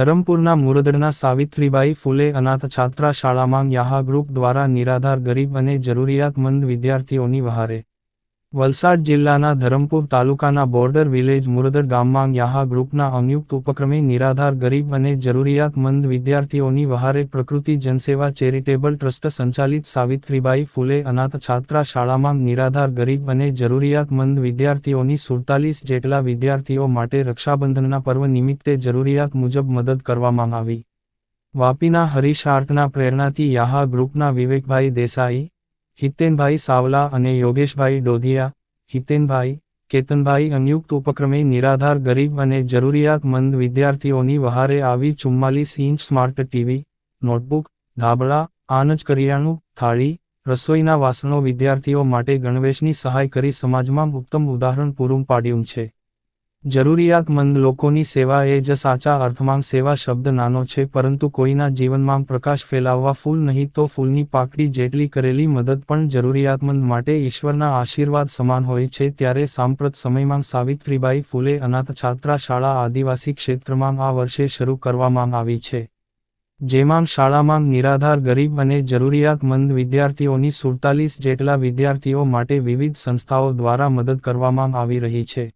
ધરમપુરના મુરદરના સાવિત્રીબાઈ ફૂલે અનાથ છાત્રા શાળામાં યાહા ગ્રુપ દ્વારા નિરાધાર ગરીબ અને જરૂરિયાતમંદ વિદ્યાર્થીઓની વહારે. વલસાડ જિલ્લાના ધરમપુર તાલુકાના બોર્ડર વિલેજ મુરદર ગામમાં યાહા ગ્રુપના સંયુક્ત ઉપક્રમે નિરાધાર, ગરીબ અને જરૂરિયાતમંદ વિદ્યાર્થીઓની વહારે પ્રકૃતિ જનસેવા ચેરિટેબલ ટ્રસ્ટ સંચાલિત સાવિત્રીબાઈ ફૂલે અનાથ છાત્રા શાળામાં નિરાધાર, ગરીબ અને જરૂરિયાતમંદ વિદ્યાર્થીઓની સુડતાલીસ જેટલા વિદ્યાર્થીઓ માટે રક્ષાબંધનના પર્વ નિમિત્તે જરૂરિયાત મુજબ મદદ કરવામાં આવી. વાપીના હરીશ આર્ટના પ્રેરણાથી યાહા ગ્રુપના વિવેકભાઈ દેસાઈ હિતેનભાઈ સાવલા અને યોગેશભાઈ ડોધિયા હિતેનભાઈ, કેતનભાઈ સંયુક્ત ઉપક્રમે નિરાધાર, ગરીબ અને જરૂરિયાતમંદ વિદ્યાર્થીઓની વહારે આવી ચુમ્માલીસ ઇંચ સ્માર્ટ ટીવી, નોટબુક, ધાબળા આનજ કરિયાણું, થાળી, રસોઈના વાસણો વિદ્યાર્થીઓ માટે ગણવેશની સહાય કરી સમાજમાં ઉત્તમ ઉદાહરણ પૂરું પાડ્યું છે. જરૂરિયાતમંદ લોકોની સેવા એ જ સાચા અર્થમાં સેવા શબ્દ નાનો છે, પરંતુ કોઈના જીવનમાં પ્રકાશ ફેલાવવા ફૂલ નહીં તો ફૂલની પાકડી જેટલી કરેલી મદદ પણ જરૂરિયાતમંદ માટે ઈશ્વરના આશીર્વાદ સમાન હોય છે. ત્યારે સાંપ્રત સમયમાં સાવિત્રીબાઈ ફૂલે અનાથ છાત્રા શાળા આદિવાસી ક્ષેત્રમાં આ વર્ષે શરૂ કરવામાં આવી છે. જેમાં શાળામાં નિરાધાર, ગરીબ અને જરૂરિયાતમંદ વિદ્યાર્થીઓની સુડતાલીસ જેટલા વિદ્યાર્થીઓ માટે વિવિધ સંસ્થાઓ દ્વારા મદદ કરવામાં આવી રહી છે.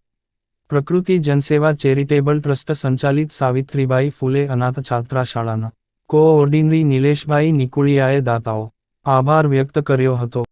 પ્રકૃતિ જનસેવા ચેરિટેબલ ટ્રસ્ટ સંચાલિત સાવિત્રીબાઈ ફૂલે અનાથ છાત્રા શાળાના કોઓર્ડિનરી નિલેશભાઈ નિકુળિયાએ દાતાઓ. આભાર વ્યક્ત કર્યો હતો.